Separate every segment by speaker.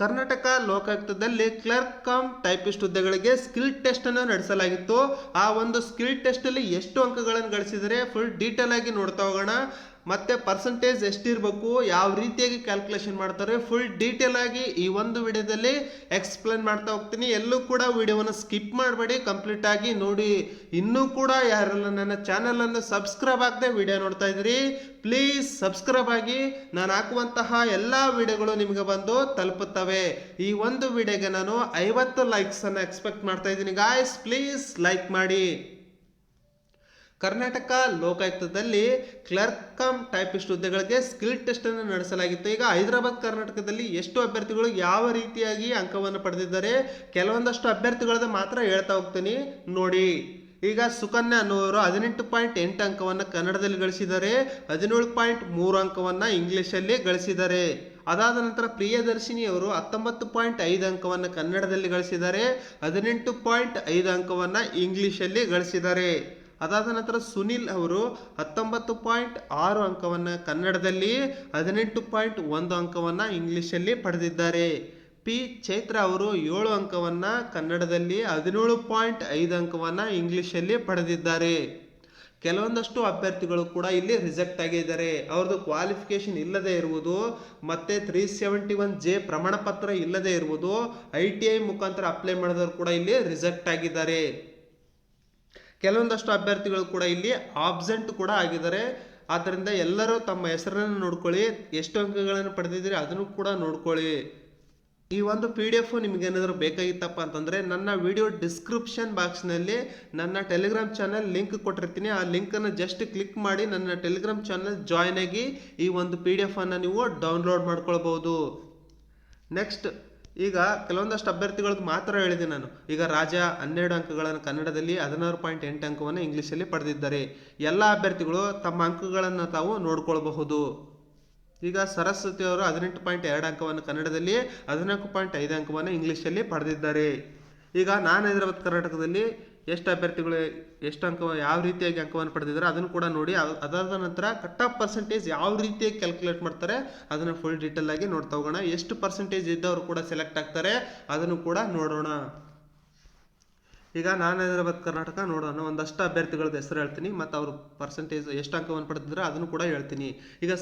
Speaker 1: Karnataka ಲೋಕಾಯುಕ್ತದಲ್ಲಿ clerk cum typist ಹುದ್ದೆಗಳಿಗೆ skill test ಅನ್ನು ನಡೆಸಲಾಗಿತ್ತು. ಆ ಒಂದು ಸ್ಕಿಲ್ ಟೆಸ್ಟ್ ಅಲ್ಲಿ ಎಷ್ಟು ಅಂಕಗಳನ್ನು ಗಳಿಸಿದರೆ ಫುಲ್ ಡೀಟೇಲ್ ಆಗಿ ನೋಡ್ತಾ ಹೋಗೋಣ. ಮತ್ತೆ ಪರ್ಸೆಂಟೇಜ್ ಎಷ್ಟಿರಬೇಕು, ಯಾವ ರೀತಿಯಾಗಿ ಕ್ಯಾಲ್ಕುಲೇಷನ್ ಮಾಡ್ತಾರೆ ಫುಲ್ ಡೀಟೇಲ್ ಆಗಿ ಈ ಒಂದು ವಿಡಿಯೋದಲ್ಲಿ ಎಕ್ಸ್ಪ್ಲೇನ್ ಮಾಡ್ತಾ ಹೋಗ್ತೀನಿ. ಎಲ್ಲೂ ಕೂಡ ವಿಡಿಯೋವನ್ನು ಸ್ಕಿಪ್ ಮಾಡಬೇಡಿ ಕಂಪ್ಲೀಟ್ ಆಗಿ ನೋಡಿ. ಇನ್ನೂ ಕೂಡ ಯಾರೆಲ್ಲ ನನ್ನ ಚಾನೆಲ್ ಅನ್ನು ಸಬ್ಸ್ಕ್ರೈಬ್ ಆಗದೆ ವಿಡಿಯೋ ನೋಡ್ತಾ ಇದ್ರಿ ಪ್ಲೀಸ್ ಸಬ್ಸ್ಕ್ರೈಬ್ ಆಗಿ. ನಾನು ಹಾಕುವಂತಹ ಎಲ್ಲ ವಿಡಿಯೋಗಳು ನಿಮಗೆ ಬಂದು ತಲುಪುತ್ತವೆ. ಈ ಒಂದು ವಿಡಿಯೋಗೆ ನಾನು ಐವತ್ತು ಲೈಕ್ಸ್ ಅನ್ನು ಎಕ್ಸ್ಪೆಕ್ಟ್ ಮಾಡ್ತಾ ಇದ್ದೀನಿ. ಗಾಯ್ಸ್ ಪ್ಲೀಸ್ ಲೈಕ್ ಮಾಡಿ. ಕರ್ನಾಟಕ ಲೋಕಾಯುಕ್ತದಲ್ಲಿ ಕ್ಲರ್ಕ್ ಕಮ್ ಟೈಪಿಸ್ಟ್ ಹುದ್ದೆಗಳಿಗೆ ಸ್ಕಿಲ್ ಟೆಸ್ಟ್ ಅನ್ನು ನಡೆಸಲಾಗಿತ್ತು. ಈಗ ಹೈದರಾಬಾದ್, ಕರ್ನಾಟಕದಲ್ಲಿ ಎಷ್ಟು ಅಭ್ಯರ್ಥಿಗಳು ಯಾವ ರೀತಿಯಾಗಿ ಅಂಕವನ್ನು ಪಡೆದಿದ್ದಾರೆ ಕೆಲವೊಂದಷ್ಟು ಅಭ್ಯರ್ಥಿಗಳದ್ದು ಮಾತ್ರ ಹೇಳ್ತಾ ಹೋಗ್ತೀನಿ. ನೋಡಿ, ಈಗ ಸುಕನ್ಯಾ ಅನ್ನುವರು ಹದಿನೆಂಟು ಪಾಯಿಂಟ್ ಎಂಟು ಅಂಕವನ್ನು ಕನ್ನಡದಲ್ಲಿ ಗಳಿಸಿದ್ದಾರೆ. ಹದಿನೇಳು ಪಾಯಿಂಟ್ ಮೂರು ಅಂಕವನ್ನು ಇಂಗ್ಲೀಷಲ್ಲಿ ಗಳಿಸಿದ್ದಾರೆ. ಅದಾದ ನಂತರ ಪ್ರಿಯದರ್ಶಿನಿ ಅವರು ಹತ್ತೊಂಬತ್ತು ಪಾಯಿಂಟ್ ಐದು ಅಂಕವನ್ನು ಕನ್ನಡದಲ್ಲಿ ಗಳಿಸಿದ್ದಾರೆ, ಹದಿನೆಂಟು ಪಾಯಿಂಟ್ ಐದು ಅಂಕವನ್ನು ಇಂಗ್ಲೀಷಲ್ಲಿ ಗಳಿಸಿದ್ದಾರೆ. ಅದಾದ ನಂತರ ಸುನಿಲ್ ಅವರು ಹತ್ತೊಂಬತ್ತು ಪಾಯಿಂಟ್ ಆರು ಅಂಕವನ್ನು ಕನ್ನಡದಲ್ಲಿ, ಹದಿನೆಂಟು ಪಾಯಿಂಟ್ ಒಂದು ಅಂಕವನ್ನು ಇಂಗ್ಲೀಷಲ್ಲಿ ಪಡೆದಿದ್ದಾರೆ. ಪಿ. ಚೈತ್ರ ಅವರು ಏಳು ಅಂಕವನ್ನು ಕನ್ನಡದಲ್ಲಿ ಹದಿನೇಳು ಪಾಯಿಂಟ್ ಐದು ಅಂಕವನ್ನು ಇಂಗ್ಲೀಷಲ್ಲಿ ಪಡೆದಿದ್ದಾರೆ. ಕೆಲವೊಂದಷ್ಟು ಅಭ್ಯರ್ಥಿಗಳು ಕೂಡ ಇಲ್ಲಿ ರಿಜೆಕ್ಟ್ ಆಗಿದ್ದಾರೆ. ಅವ್ರದ್ದು ಕ್ವಾಲಿಫಿಕೇಶನ್ ಇಲ್ಲದೆ ಇರುವುದು, ಮತ್ತೆ ತ್ರೀ ಸೆವೆಂಟಿ ಒನ್ ಜೆ ಪ್ರಮಾಣ ಪತ್ರ ಇಲ್ಲದೆ ಇರುವುದು ಐ ಟಿ ಐ ಮುಖಾಂತರ ಅಪ್ಲೈ ಮಾಡಿದವರು ಕೂಡ ಇಲ್ಲಿ ರಿಜೆಕ್ಟ್ ಆಗಿದ್ದಾರೆ. ಕೆಲವೊಂದಷ್ಟು ಅಭ್ಯರ್ಥಿಗಳು ಕೂಡ ಇಲ್ಲಿ ಆಬ್ಸೆಂಟ್ ಕೂಡ ಆಗಿದ್ದಾರೆ. ಆದ್ದರಿಂದ ಎಲ್ಲರೂ ತಮ್ಮ ಹೆಸರನ್ನು ನೋಡ್ಕೊಳ್ಳಿ, ಎಷ್ಟು ಅಂಕಗಳನ್ನು ಪಡೆದಿದ್ದೀರಿ ಅದನ್ನು ಕೂಡ ನೋಡ್ಕೊಳ್ಳಿ. ಈ ಒಂದು ಪಿ ಡಿ ಎಫ್ ನಿಮಗೇನಾದರೂ ಬೇಕಾಗಿತ್ತಪ್ಪ ಅಂತಂದರೆ ನನ್ನ ವಿಡಿಯೋ ಡಿಸ್ಕ್ರಿಪ್ಷನ್ ಬಾಕ್ಸ್ನಲ್ಲಿ ನನ್ನ ಟೆಲಿಗ್ರಾಮ್ ಚಾನಲ್ ಲಿಂಕ್ ಕೊಟ್ಟಿರ್ತೀನಿ. ಆ ಲಿಂಕನ್ನು ಜಸ್ಟ್ ಕ್ಲಿಕ್ ಮಾಡಿ ನನ್ನ ಟೆಲಿಗ್ರಾಮ್ ಚಾನಲ್ ಜಾಯ್ನ್ ಆಗಿ ಈ ಒಂದು ಪಿ ಡಿ ಎಫನ್ನು ನೀವು ಡೌನ್ಲೋಡ್ ಮಾಡ್ಕೊಳ್ಬೋದು. ನೆಕ್ಸ್ಟ್ ಈಗ ಕೆಲವೊಂದಷ್ಟು ಅಭ್ಯರ್ಥಿಗಳದ್ದು ಮಾತ್ರ ಹೇಳಿದೆ ನಾನು. ಈಗ ರಾಜ ಹನ್ನೆರಡು ಅಂಕಗಳನ್ನು ಕನ್ನಡದಲ್ಲಿ ಹದಿನಾರು ಪಾಯಿಂಟ್ ಎಂಟು ಅಂಕವನ್ನು ಇಂಗ್ಲೀಷಲ್ಲಿ ಪಡೆದಿದ್ದಾರೆ. ಎಲ್ಲ ಅಭ್ಯರ್ಥಿಗಳು ತಮ್ಮ ಅಂಕಗಳನ್ನು ತಾವು ನೋಡ್ಕೊಳ್ಬಹುದು. ಈಗ ಸರಸ್ವತಿ ಅವರು ಹದಿನೆಂಟು ಪಾಯಿಂಟ್ ಎರಡು ಅಂಕವನ್ನು ಕನ್ನಡದಲ್ಲಿ, ಹದಿನಾಲ್ಕು ಪಾಯಿಂಟ್ ಐದು ಅಂಕವನ್ನು ಇಂಗ್ಲೀಷಲ್ಲಿ ಪಡೆದಿದ್ದಾರೆ. ಈಗ ನಾನು ಹೈದರಾಬಾದ್ ಕರ್ನಾಟಕದಲ್ಲಿ ಎಷ್ಟು ಅಭ್ಯರ್ಥಿಗಳು, ಎಷ್ಟು ಅಂಕ, ಯಾವ ರೀತಿಯಾಗಿ ಅಂಕವನ್ನು ಪಡೆದಿದ್ದಾರೆ ಅದನ್ನು ಕೂಡ ನೋಡಿ, ಅದ್- ಅದಾದ ನಂತರ ಕಟ್ ಆಫ್ ಪರ್ಸೆಂಟೇಜ್ ಯಾವ ರೀತಿಯಾಗಿ ಕ್ಯಾಲ್ಕುಲೇಟ್ ಮಾಡ್ತಾರೆ ಅದನ್ನು ಫುಲ್ ಡೀಟೇಲ್ ಆಗಿ ನೋಡ್ತಾ ಹೋಗೋಣ. ಎಷ್ಟು ಪರ್ಸೆಂಟೇಜ್ ಇದ್ದವರು ಕೂಡ ಸೆಲೆಕ್ಟ್ ಆಗ್ತಾರೆ ಅದನ್ನು ಕೂಡ ನೋಡೋಣ. ಈಗ ನಾನು ಹೈದರಾಬಾದ್, ಕರ್ನಾಟಕ ನೋಡೋಣ. ಒಂದಷ್ಟು ಅಭ್ಯರ್ಥಿಗಳದ್ದು ಹೆಸರು ಹೇಳ್ತೀನಿ. ಮತ್ತು ಅವರು ಪರ್ಸೆಂಟೇಜ್ ಎಷ್ಟು ಅಂಕವನ್ನು ಪಡೆದಿದ್ರೆ ಅದನ್ನು ಕೂಡ ಹೇಳ್ತೀನಿ. ಈಗ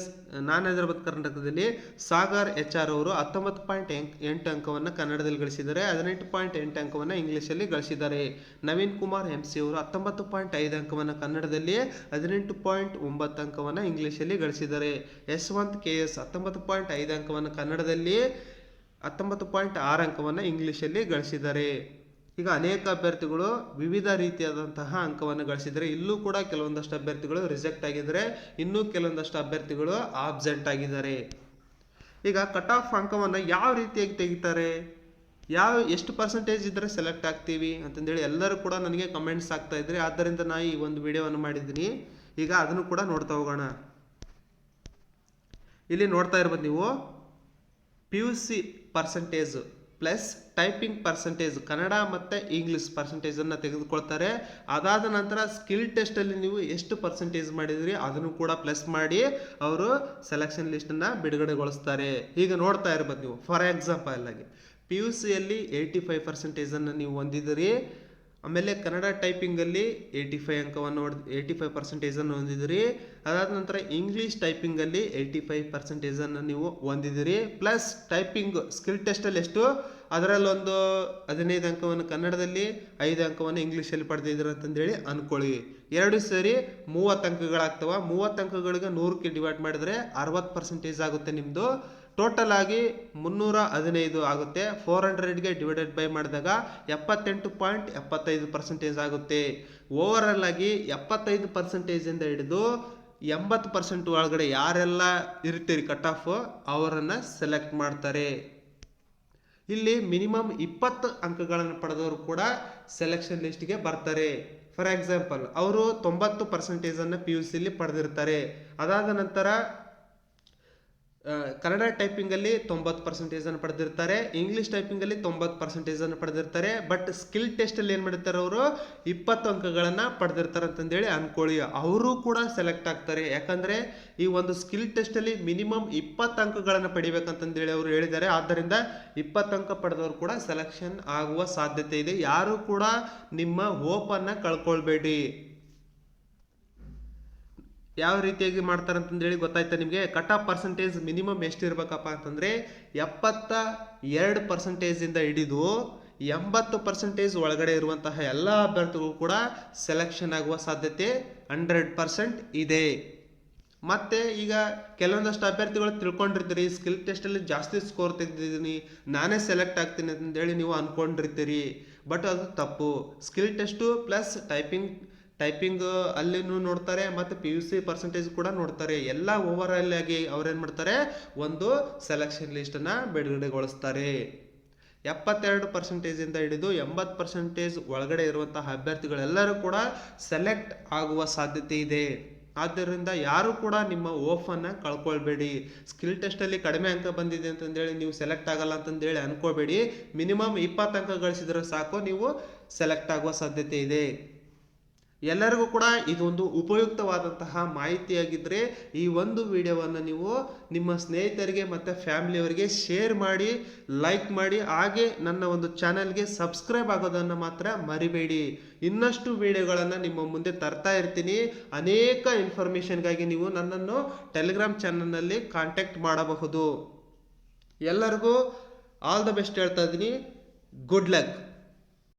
Speaker 1: ನಾನ್ ಹೈದರಾಬಾದ್, ಕರ್ನಾಟಕದಲ್ಲಿ ಸಾಗರ್ ಎಚ್ ಆರ್ ಅವರು ಹತ್ತೊಂಬತ್ತು ಪಾಯಿಂಟ್ ಎಂಟು ಅಂಕವನ್ನು ಕನ್ನಡದಲ್ಲಿ ಗಳಿಸಿದ್ದಾರೆ. ಹದಿನೆಂಟು ಪಾಯಿಂಟ್ ಎಂಟು ಅಂಕವನ್ನು ಇಂಗ್ಲೀಷಲ್ಲಿ ಗಳಿಸಿದ್ದಾರೆ. ನವೀನ್ ಕುಮಾರ್ ಎಂ ಸಿ ಅವರು ಹತ್ತೊಂಬತ್ತು ಪಾಯಿಂಟ್ ಐದು ಅಂಕವನ್ನು ಕನ್ನಡದಲ್ಲಿ, ಹದಿನೆಂಟು ಪಾಯಿಂಟ್ ಒಂಬತ್ತು ಅಂಕವನ್ನು ಇಂಗ್ಲೀಷಲ್ಲಿ ಗಳಿಸಿದ್ದಾರೆ. ಯಶವಂತ್ ಕೆ ಎಸ್ ಹತ್ತೊಂಬತ್ತು ಪಾಯಿಂಟ್ ಐದು ಅಂಕವನ್ನು ಕನ್ನಡದಲ್ಲಿ, ಹತ್ತೊಂಬತ್ತು ಪಾಯಿಂಟ್ ಆರು ಅಂಕವನ್ನು ಇಂಗ್ಲೀಷಲ್ಲಿ ಗಳಿಸಿದ್ದಾರೆ. ಈಗ ಅನೇಕ ಅಭ್ಯರ್ಥಿಗಳು ವಿವಿಧ ರೀತಿಯಾದಂತಹ ಅಂಕವನ್ನು ಗಳಿಸಿದರೆ ಇಲ್ಲೂ ಕೂಡ ಕೆಲವೊಂದಷ್ಟು ಅಭ್ಯರ್ಥಿಗಳು ರಿಜೆಕ್ಟ್ ಆಗಿದ್ದಾರೆ ಇನ್ನೂ ಕೆಲವೊಂದಷ್ಟು ಅಭ್ಯರ್ಥಿಗಳು ಆಬ್ಸೆಂಟ್ ಆಗಿದ್ದಾರೆ. ಈಗ ಕಟ್ ಆಫ್ ಅಂಕವನ್ನು ಯಾವ ರೀತಿಯಾಗಿ ತೆಗಿತಾರೆ? ಯಾವ, ಎಷ್ಟು ಪರ್ಸೆಂಟೇಜ್ ಇದ್ದರೆ ಸೆಲೆಕ್ಟ್ ಆಗ್ತೀವಿ ಅಂತಂದೇಳಿ ಎಲ್ಲರೂ ಕೂಡ ನನಗೆ ಕಮೆಂಟ್ಸ್ ಆಗ್ತಾ ಇದ್ರಿ ಆದ್ದರಿಂದ ನಾ ಈ ಒಂದು ವಿಡಿಯೋವನ್ನು ಮಾಡಿದ್ದೀನಿ. ಈಗ ಅದನ್ನು ಕೂಡ ನೋಡ್ತಾ ಹೋಗೋಣ. ಇಲ್ಲಿ ನೋಡ್ತಾ ಇರ್ಬೋದು ನೀವು P U C percentage plus typing percentage Kannada ಮತ್ತು ಇಂಗ್ಲೀಷ್ ಪರ್ಸೆಂಟೇಜನ್ನು ತೆಗೆದುಕೊಳ್ತಾರೆ. ಅದಾದ ನಂತರ ಸ್ಕಿಲ್ ಟೆಸ್ಟಲ್ಲಿ ನೀವು ಎಷ್ಟು ಪರ್ಸೆಂಟೇಜ್ ಮಾಡಿದಿರಿ ಅದನ್ನು ಕೂಡ ಪ್ಲಸ್ ಮಾಡಿ ಅವರು ಸೆಲೆಕ್ಷನ್ ಲಿಸ್ಟನ್ನು ಬಿಡುಗಡೆಗೊಳಿಸ್ತಾರೆ. ಈಗ ನೋಡ್ತಾ ಇರ್ಬೋದು ನೀವು. ಫಾರ್ ಎಕ್ಸಾಂಪಲ್ ಆಗಿ ಪಿ ಯು ಸಿಯಲ್ಲಿ ಏಯ್ಟಿ ಫೈವ್ ಪರ್ಸೆಂಟೇಜನ್ನು ನೀವು ಹೊಂದಿದ್ದೀರಿ. ಆಮೇಲೆ ಕನ್ನಡ ಟೈಪಿಂಗಲ್ಲಿ ಏಯ್ಟಿ ಫೈವ್ ಅಂಕವನ್ನು ಹೊಡೆದು ಏಯ್ಟಿ ಫೈವ್ ಪರ್ಸೆಂಟೇಜನ್ನು ಹೊಂದಿದಿರಿ. ಅದಾದ ನಂತರ ಇಂಗ್ಲೀಷ್ ಟೈಪಿಂಗಲ್ಲಿ ಏಯ್ಟಿ ಫೈವ್ ಪರ್ಸೆಂಟೇಜನ್ನು ನೀವು ಹೊಂದಿದಿರಿ. ಪ್ಲಸ್ ಟೈಪಿಂಗ್ ಸ್ಕಿಲ್ ಟೆಸ್ಟಲ್ಲಿ ಎಷ್ಟು? ಅದರಲ್ಲೊಂದು ಹದಿನೈದು ಅಂಕವನ್ನು ಕನ್ನಡದಲ್ಲಿ, ಐದು ಅಂಕವನ್ನು ಇಂಗ್ಲೀಷಲ್ಲಿ ಪಡೆದಿದ್ದೀರ ಅಂತಂದೇಳಿ ಅಂದ್ಕೊಳ್ಳಿ ಎರಡು ಸರಿ ಮೂವತ್ತು ಅಂಕಗಳಾಗ್ತವ. ಮೂವತ್ತು ಅಂಕಗಳಿಗೆ ನೂರಕ್ಕೆ ಡಿವೈಡ್ ಮಾಡಿದರೆ ಅರವತ್ತು ಪರ್ಸೆಂಟೇಜ್ ಆಗುತ್ತೆ ನಿಮ್ಮದು ಟೋಟಲ್ ಆಗಿ ಮುನ್ನೂರ ಹದಿನೈದು ಆಗುತ್ತೆ ಫೋರ್ ಹಂಡ್ರೆಡ್ಗೆ ಡಿವೈಡೆಡ್ ಬೈ ಮಾಡಿದಾಗ ಎಪ್ಪತ್ತೆಂಟು ಪಾಯಿಂಟ್ ಎಪ್ಪತ್ತೈದು ಪರ್ಸೆಂಟೇಜ್ ಆಗುತ್ತೆ. ಓವರಾಲ್ ಆಗಿ ಎಪ್ಪತ್ತೈದು ಪರ್ಸೆಂಟೇಜಿಂದ ಹಿಡಿದು ಎಂಬತ್ತು ಪರ್ಸೆಂಟ್ ಒಳಗಡೆ ಯಾರೆಲ್ಲ ಇರ್ತೀರಿ ಕಟ್ ಆಫ್ ಅವರನ್ನು ಸೆಲೆಕ್ಟ್ ಮಾಡ್ತಾರೆ. ಇಲ್ಲಿ ಮಿನಿಮಮ್ ಇಪ್ಪತ್ತು ಅಂಕಗಳನ್ನು ಪಡೆದವರು ಕೂಡ ಸೆಲೆಕ್ಷನ್ ಲಿಸ್ಟ್ಗೆ ಬರ್ತಾರೆ. ಫಾರ್ ಎಕ್ಸಾಂಪಲ್ ಅವರು ತೊಂಬತ್ತು ಪರ್ಸೆಂಟೇಜನ್ನು ಪಿ ಯು ಸಿಲಿ ಪಡೆದಿರ್ತಾರೆ. ಅದಾದ ನಂತರ ಕನ್ನಡ ಟೈಪಿಂಗಲ್ಲಿ ತೊಂಬತ್ತು ಪರ್ಸೆಂಟೇಜನ್ನು ಪಡೆದಿರ್ತಾರೆ ಇಂಗ್ಲೀಷ್ ಟೈಪಿಂಗಲ್ಲಿ ತೊಂಬತ್ತು ಪರ್ಸೆಂಟೇಜನ್ನು ಪಡೆದಿರ್ತಾರೆ ಬಟ್ ಸ್ಕಿಲ್ ಟೆಸ್ಟಲ್ಲಿ ಏನು ಮಾಡಿರ್ತಾರೆ ಅವರು? ಇಪ್ಪತ್ತು ಅಂಕಗಳನ್ನು ಪಡೆದಿರ್ತಾರೆ ಅಂತಂದೇಳಿ ಅನ್ಕೊಳ್ಳಿ. ಅವರು ಕೂಡ ಸೆಲೆಕ್ಟ್ ಆಗ್ತಾರೆ. ಯಾಕಂದರೆ ಈ ಒಂದು ಸ್ಕಿಲ್ ಟೆಸ್ಟಲ್ಲಿ ಮಿನಿಮಮ್ ಇಪ್ಪತ್ತು ಅಂಕಗಳನ್ನು ಪಡಿಬೇಕಂತಂದೇಳಿ ಅವರು ಹೇಳಿದ್ದಾರೆ. ಆದ್ದರಿಂದ ಇಪ್ಪತ್ತು ಅಂಕ ಪಡೆದವರು ಕೂಡ ಸೆಲೆಕ್ಷನ್ ಆಗುವ ಸಾಧ್ಯತೆ ಇದೆ. ಯಾರು ಕೂಡ ನಿಮ್ಮ ಹೋಪನ್ನು ಕಳ್ಕೊಳ್ಬೇಡಿ. ಯಾವ ರೀತಿಯಾಗಿ ಮಾಡ್ತಾರೆ ಅಂತಂದೇಳಿ ಗೊತ್ತಾಯ್ತಾ ನಿಮಗೆ? ಕಟ್ ಆಫ್ ಪರ್ಸೆಂಟೇಜ್ ಮಿನಿಮಮ್ ಎಷ್ಟು ಇರ್ಬೇಕಪ್ಪ ಅಂತಂದರೆ ಎಪ್ಪತ್ತ ಎರಡು ಪರ್ಸೆಂಟೇಜಿಂದ ಹಿಡಿದು ಎಂಬತ್ತು ಪರ್ಸೆಂಟೇಜ್ ಒಳಗಡೆ ಇರುವಂತಹ ಎಲ್ಲ ಅಭ್ಯರ್ಥಿಗಳು ಕೂಡ ಸೆಲೆಕ್ಷನ್ ಆಗುವ ಸಾಧ್ಯತೆ ಹಂಡ್ರೆಡ್ ಪರ್ಸೆಂಟ್ ಇದೆ. ಮತ್ತೆ ಈಗ ಕೆಲವೊಂದಷ್ಟು ಅಭ್ಯರ್ಥಿಗಳು ತಿಳ್ಕೊಂಡಿರ್ತೀರಿ ಸ್ಕಿಲ್ ಟೆಸ್ಟಲ್ಲಿ ಜಾಸ್ತಿ ಸ್ಕೋರ್ ತೆಗೆದಿದ್ದೀನಿ, ನಾನೇ ಸೆಲೆಕ್ಟ್ ಆಗ್ತೀನಿ ಅಂತಂದೇಳಿ ನೀವು ಅಂದ್ಕೊಂಡಿರ್ತೀರಿ ಬಟ್ ಅದು ತಪ್ಪು. Skill test plus typing typing ಅಲ್ಲಿನೂ ನೋಡ್ತಾರೆ ಮತ್ತು ಪಿ ಯು ಸಿ ಪರ್ಸೆಂಟೇಜ್ ಕೂಡ ನೋಡ್ತಾರೆ. ಎಲ್ಲ ಓವರ್ ಆಲ್ ಆಗಿ ಅವ್ರೇನು ಮಾಡ್ತಾರೆ? ಒಂದು ಸೆಲೆಕ್ಷನ್ ಲಿಸ್ಟನ್ನು ಬಿಡುಗಡೆಗೊಳಿಸ್ತಾರೆ. ಎಪ್ಪತ್ತೆರಡು ಪರ್ಸೆಂಟೇಜಿಂದ ಹಿಡಿದು ಎಂಬತ್ತು ಪರ್ಸೆಂಟೇಜ್ ಒಳಗಡೆ ಇರುವಂತಹ ಅಭ್ಯರ್ಥಿಗಳೆಲ್ಲರೂ ಕೂಡ ಸೆಲೆಕ್ಟ್ ಆಗುವ ಸಾಧ್ಯತೆ ಇದೆ. ಆದ್ದರಿಂದ ಯಾರು ಕೂಡ ನಿಮ್ಮ ಓಫನ್ನು ಕಳ್ಕೊಳ್ಬೇಡಿ. ಸ್ಕಿಲ್ ಟೆಸ್ಟಲ್ಲಿ ಕಡಿಮೆ ಅಂಕ ಬಂದಿದೆ ಅಂತಂದೇಳಿ ನೀವು ಸೆಲೆಕ್ಟ್ ಆಗಲ್ಲ ಅಂತಂದೇಳಿ ಅನ್ಕೋಬೇಡಿ. ಮಿನಿಮಮ್ ಇಪ್ಪತ್ತು ಅಂಕ ಗಳಿಸಿದ್ರೆ ಸಾಕು, ನೀವು ಸೆಲೆಕ್ಟ್ ಆಗುವ ಸಾಧ್ಯತೆ ಇದೆ. ಎಲ್ಲರಿಗೂ ಕೂಡ ಇದೊಂದು ಉಪಯುಕ್ತವಾದಂತಹ ಮಾಹಿತಿಯಾಗಿದ್ದರೆ ಈ ಒಂದು ವಿಡಿಯೋವನ್ನು ನೀವು ನಿಮ್ಮ ಸ್ನೇಹಿತರಿಗೆ ಮತ್ತು ಫ್ಯಾಮಿಲಿಯವರಿಗೆ ಶೇರ್ ಮಾಡಿ, ಲೈಕ್ ಮಾಡಿ, ಹಾಗೆ ನನ್ನ ಒಂದು ಚಾನಲ್ಗೆ ಸಬ್ಸ್ಕ್ರೈಬ್ ಆಗೋದನ್ನು ಮಾತ್ರ ಮರಿಬೇಡಿ. ಇನ್ನಷ್ಟು ವಿಡಿಯೋಗಳನ್ನು ನಿಮ್ಮ ಮುಂದೆ ತರ್ತಾ ಇರ್ತೀನಿ. ಅನೇಕ ಇನ್ಫಾರ್ಮೇಷನ್ಗಾಗಿ ನೀವು ನನ್ನನ್ನು ಟೆಲಿಗ್ರಾಮ್ ಚಾನಲ್ನಲ್ಲಿ ಕಾಂಟ್ಯಾಕ್ಟ್ ಮಾಡಬಹುದು. ಎಲ್ಲರಿಗೂ ಆಲ್ ದ ಬೆಸ್ಟ್ ಹೇಳ್ತಾ ಇದ್ದೀನಿ. Good luck.